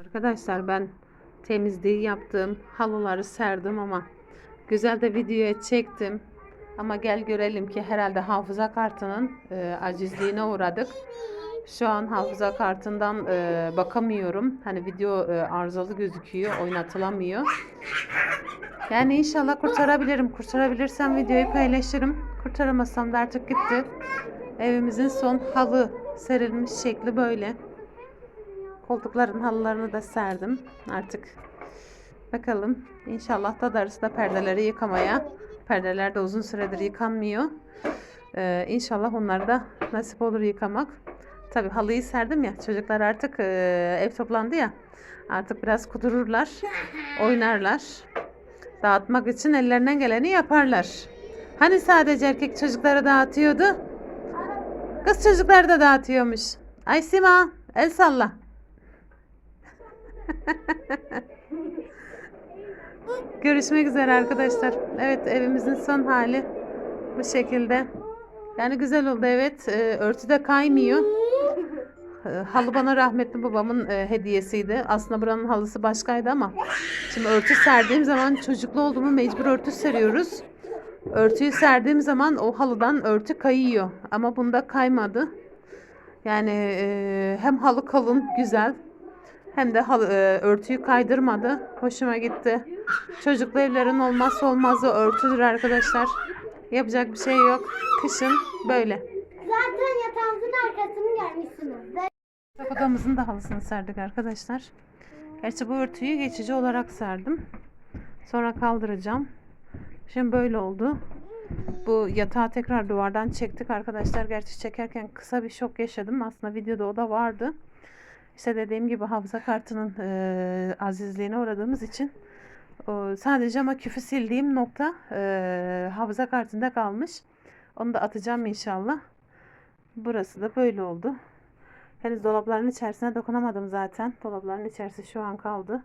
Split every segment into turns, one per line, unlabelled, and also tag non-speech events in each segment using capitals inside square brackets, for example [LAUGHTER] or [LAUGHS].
Arkadaşlar ben temizliği yaptım. Halıları serdim ama güzel de videoya çektim. Ama gel görelim ki herhalde hafıza kartının e, acizliğine uğradık. Şu an hafıza kartından e, bakamıyorum. Hani video e, arızalı gözüküyor, oynatılamıyor. Yani inşallah kurtarabilirim. Kurtarabilirsem videoyu paylaşırım. Kurtaramazsam da artık gitti. Evimizin son halı serilmiş şekli böyle. Koltukların halılarını da serdim. Artık bakalım. İnşallah da darısı da perdeleri yıkamaya. Perdeler de uzun süredir yıkanmıyor. Ee, inşallah onları da nasip olur yıkamak. Tabii halıyı serdim ya. Çocuklar artık e, ev toplandı ya. Artık biraz kudururlar. [LAUGHS] Oynarlar. Dağıtmak için ellerinden geleni yaparlar. Hani sadece erkek çocukları dağıtıyordu? Kız çocukları da dağıtıyormuş. Ay Sima el salla. [LAUGHS] Görüşmek üzere arkadaşlar. Evet evimizin son hali bu şekilde. Yani güzel oldu evet. Ee, örtü de kaymıyor. Ee, Halı bana rahmetli babamın e, hediyesiydi. Aslında buranın halısı başkaydı ama şimdi örtü serdiğim zaman çocuklu olduğumu mecbur örtü seriyoruz. Örtüyü serdiğim zaman o halıdan örtü kayıyor. Ama bunda kaymadı. Yani e, hem halı kalın, güzel hem de halı, e, örtüyü kaydırmadı. Hoşuma gitti. Çocuklu evlerin olmazsa olmazı örtüdür arkadaşlar. Yapacak bir şey yok. Kışın böyle.
Zaten yatağımızın arkasını görmüşsünüz.
Odamızın da halısını serdik arkadaşlar. Gerçi bu örtüyü geçici olarak serdim. Sonra kaldıracağım. Şimdi böyle oldu. Bu yatağı tekrar duvardan çektik arkadaşlar. Gerçi çekerken kısa bir şok yaşadım. Aslında videoda o da vardı. İşte dediğim gibi hafıza kartının e, azizliğine uğradığımız için o, sadece ama küfü sildiğim nokta e, hafıza kartında kalmış. Onu da atacağım inşallah. Burası da böyle oldu. Henüz dolapların içerisine dokunamadım zaten. Dolapların içerisi şu an kaldı.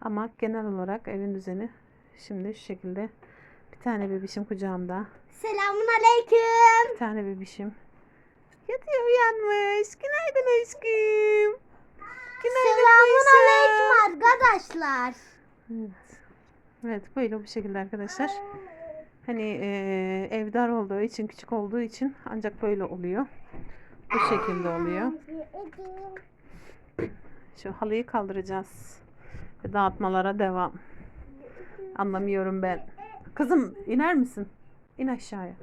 Ama genel olarak evin düzeni şimdi şu şekilde. Bir tane bebişim kucağımda.
Selamun aleyküm.
Bir tane bebişim. Yatıyor uyanmış. Günaydın aşkım. Günaydın
Selamun aleyküm arkadaşlar.
Evet. Evet böyle bu şekilde arkadaşlar. Hani e, ev dar olduğu için küçük olduğu için ancak böyle oluyor. Bu şekilde oluyor. Şu halıyı kaldıracağız. Ve dağıtmalara devam. Anlamıyorum ben. Kızım iner misin? İn aşağıya.